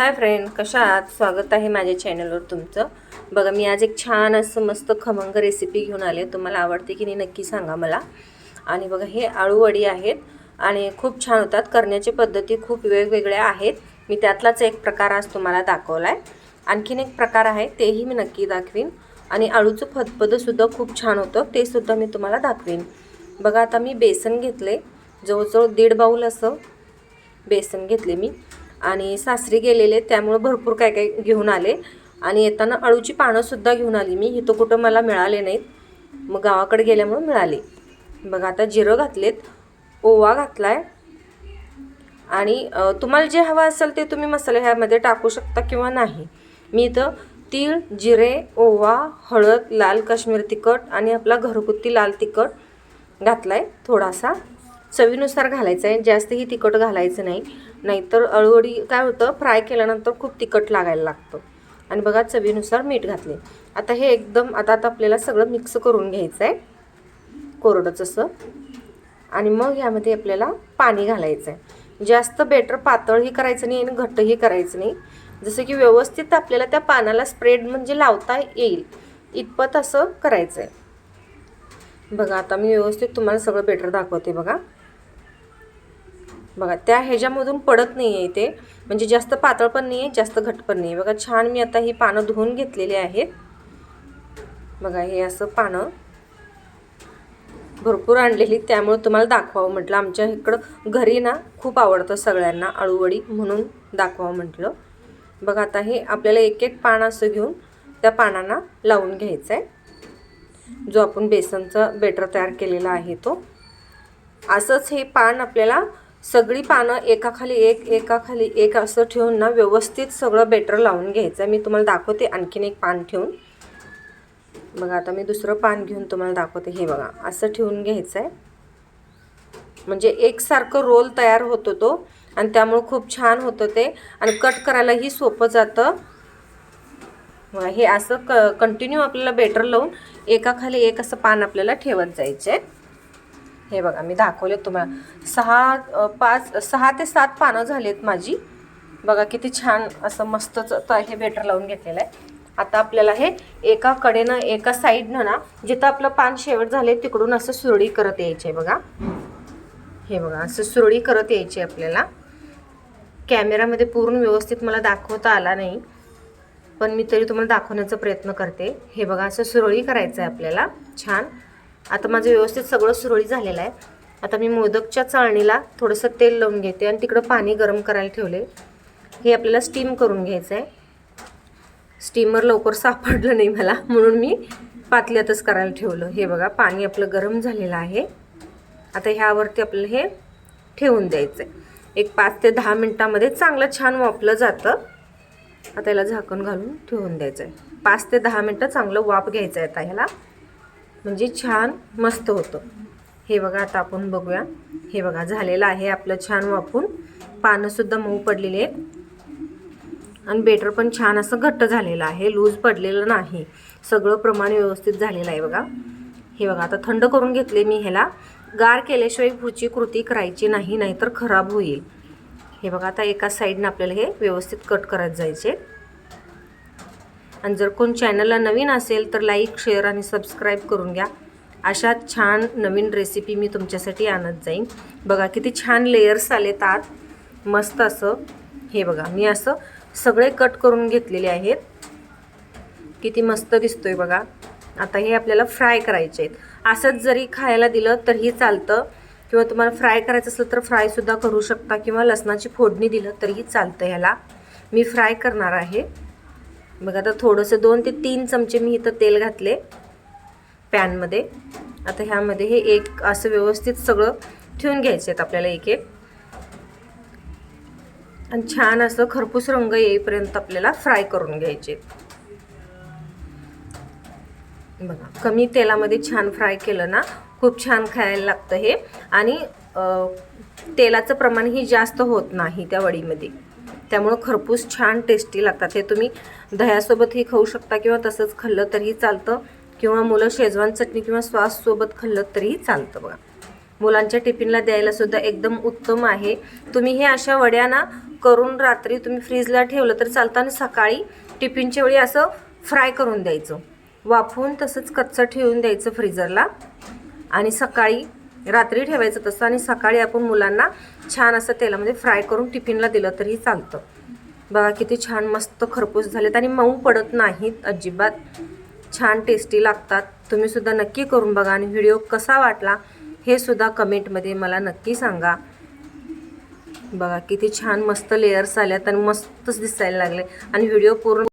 Hi friend कशा आहात? स्वागत आहे माझ्या चॅनलवर तुमचं. बघा मी आज एक छान असं मस्त खमंग रेसिपी घेऊन आले तुम्हाला आवडते की नाही नक्की सांगा मला. आणि बघा हे आळूवडी आहेत आणि खूप छान होतात. करण्याची पद्धती खूप वेगवेगळ्या आहेत. मी त्यातलाच एक प्रकार आज तुम्हाला दाखवला आहे आणखीन एक प्रकार आहे तेही मी नक्की दाखवीन. आणि आळूचं फतफदंसुद्धा खूप छान होतं. ते सुद्धा मी तुम्हाला दाखवीन. बघा आता मी बेसन घेतले. जवळजवळ दीड बाऊल असं बेसन घेतले मी. आणि सासरी गेलेले त्यामुळं भरपूर काय काय घेऊन आले. आणि येताना अळूची पानंसुद्धा घेऊन आली मी. इथं कुठं मला मिळाले नाहीत. मग गावाकडे गेल्यामुळं मिळाले. बघा आता जिरं घातलेत ओवा घातला आहे आणि तुम्हाला जे हवं असेल ते तुम्ही मसाले ह्यामध्ये टाकू शकता किंवा नाही. मी इथं तीळ जिरे ओवा हळद लाल काश्मीर तिखट आणि आपला घरगुती लाल तिखट घातला आहे थोडासा. चवीनुसार घालायचा आहे. जास्तही तिखट घालायचं नाही. नाहीतर अळूवडी काय होतं फ्राय केल्यानंतर खूप तिखट लागायला लागतं. आणि बघा चवीनुसार मीठ घातले. आता हे एकदम आता आता आपल्याला सगळं मिक्स करून घ्यायचं आहे कोरडंच असं आणि मग ह्यामध्ये आपल्याला पाणी घालायचं आहे जास्त बेटर पातळही करायचं नाही आणि घट्टही करायचं नाही. जसं की व्यवस्थित आपल्याला त्या पानाला स्प्रेड म्हणजे लावता येईल. इतपत असं करायचं आहे बघा आता मी व्यवस्थित तुम्हाला सगळं बेटर दाखवते बघा. बघा त्या ह्याच्यामधून पडत नाही आहे ते म्हणजे जास्त पातळ पण नाही आहे जास्त घट पण नाही आहे बघा छान मी आता ही पानं धुवून घेतलेली आहेत. बघा हे असं पानं भरपूर आणलेली त्यामुळे तुम्हाला दाखवावं म्हटलं. आमच्या इकडं घरी ना खूप आवडतं सगळ्यांना अळूवडी म्हणून दाखवावं म्हटलं. बघा आता हे आपल्याला एक एक पान असं घेऊन त्या पानांना लावून घ्यायचं आहे जो आपण बेसनचा बेटर तयार केलेला आहे तो. असंच हे पान आपल्याला सगळी पानं एकाखाली एक एकाखाली एक असं ठेवून ना व्यवस्थित सगळं बेटर लावून घ्यायचं. आहे मी तुम्हाला दाखवते आणखीन एक पान ठेवून. बघा आता मी दुसरं पान घेऊन तुम्हाला दाखवते. हे बघा असं ठेवून घ्यायचं आहे म्हणजे एकसारखं रोल तयार होतो तो आणि त्यामुळं खूप छान होतं ते. आणि कट करायलाही सोपं जातं. बघा हे असं क कंटिन्यू आपल्याला बेटर लावून एकाखाली एक असं पान आपल्याला ठेवत जायचं आहे हे बघा मी दाखवले तुम्हाला. सहा पाच सहा ते सात पानं झालीत माझी. बघा किती छान असं मस्तच हे बेटर लावून घेतलेलं आहे. आता आपल्याला हे एका कडेनं एका साईडनं ना जिथं आपलं पान शेवट झाले तिकडून असं सुरळी करत यायचे बघा. हे बघा असं सुरळी करत यायची आपल्याला. कॅमेरामध्ये पूर्ण व्यवस्थित मला दाखवता आला नाही पण मी तरी तुम्हाला दाखवण्याचा प्रयत्न करते. हे बघा असं सुरळी करायचं आहे आपल्याला. छान. आता माझं व्यवस्थित सगळं सुरळी झालेलं आहे. आता मी मोदकच्या चाळणीला थोडंसं तेल लावून घेते आणि तिकडं पाणी गरम करायला ठेवले. हे आपल्याला स्टीम करून घ्यायचं आहे. स्टीमर लवकर सापडलं नाही मला म्हणून मी पातल्यातच करायला ठेवलं. हे बघा पाणी आपलं गरम झालेलं आहे. आता ह्यावरती आपलं हे ठेवून द्यायचं आहे एक पाच ते दहा मिनटामध्ये चांगलं छान वापलं जातं. आता याला झाकण घालून ठेवून द्यायचं आहे पाच ते दहा मिनटं चांगलं वाफ घ्यायचं आहे आता ह्याला. म्हणजे छान मस्त होतं. हे बघा आता आपण बघूया. हे बघा झालेलं आहे आपलं छान वापून पानंसुद्धा मऊ पडलेली आहेत. आणि बेटर पण छान असं घट्ट झालेलं आहे. लूज पडलेलं नाही. सगळं प्रमाण व्यवस्थित झालेलं आहे बघा. हे बघा आता थंड करून घेतले मी ह्याला. गार केल्याशिवाय पुढची कृती करायची नाही नाहीतर खराब होईल. हे बघा आता एका साईडनं आपल्याला हे व्यवस्थित कट करत जायचे. आणि जर कोण चॅनलला नवीन असेल तर लाईक शेअर आणि सबस्क्राईब करून घ्या. अशा छान नवीन रेसिपी मी तुमच्यासाठी आणत जाईन. बघा किती छान लेयर्स आलेत आत मस्त असं. हे बघा मी असं सगळे कट करून घेतलेले आहेत. किती मस्त दिसतोय बघा. आता हे आपल्याला फ्राय करायचे आहेत. असंच जरी खायला दिलं तरीही चालतं. किंवा तुम्हाला फ्राय करायचं असलं तर फ्रायसुद्धा करू शकता. किंवा लसणाची फोडणी दिलं तरीही चालतं ह्याला. मी फ्राय करणार आहे. बघा आता थोडंसं दोन ते तीन चमचे मी इथं तेल घातले पॅनमध्ये. आता ह्यामध्ये हे एक असं व्यवस्थित सगळं ठेवून घ्यायचे आहेत आपल्याला एक एक. आणि छान असं खरपूस रंग येईपर्यंत आपल्याला फ्राय करून घ्यायचे बघा कमी तेलामध्ये छान फ्राय केलं ना खूप छान खायला लागतं हे. आणि तेलाचं प्रमाणही जास्त होत नाही त्या वडीमध्ये. त्यामुळं खरपूस छान टेस्टी लागतात. हे तुम्ही दह्यासोबतही खाऊ शकता किंवा तसंच खाल्लं तरीही चालतं. किंवा मुलं शेजवान चटणी किंवा सॉससोबत खाल्लं तरीही चालतं बघा. मुलांच्या टिफिनला द्यायला सुद्धा एकदम उत्तम आहे. तुम्ही हे अशा वड्या ना करून रात्री तुम्ही फ्रीजला ठेवलं तर चालतं आणि सकाळी टिफिनच्या वेळी असं फ्राय करून द्यायचं. वाफवून तसंच कच्चं ठेवून द्यायचं फ्रीजरला. आणि सकाळी रात्री ठेवायचं तसं आणि सकाळी आपण मुलांना छान असं तेलामध्ये फ्राय करून टिफिनला दिलं तरी चालतं. बघा किती छान मस्त खरपूस झालेत आणि मऊ पडत नाहीत अजिबात छान टेस्टी लागतात. तुम्ही सुद्धा नक्की करून बघा आणि व्हिडिओ कसा वाटला हे सुद्धा कमेंटमध्ये मला नक्की सांगा. बघा किती छान मस्त लेयर्स आल्यात आणि मस्तच दिसायला लागले आणि व्हिडिओ पूर्ण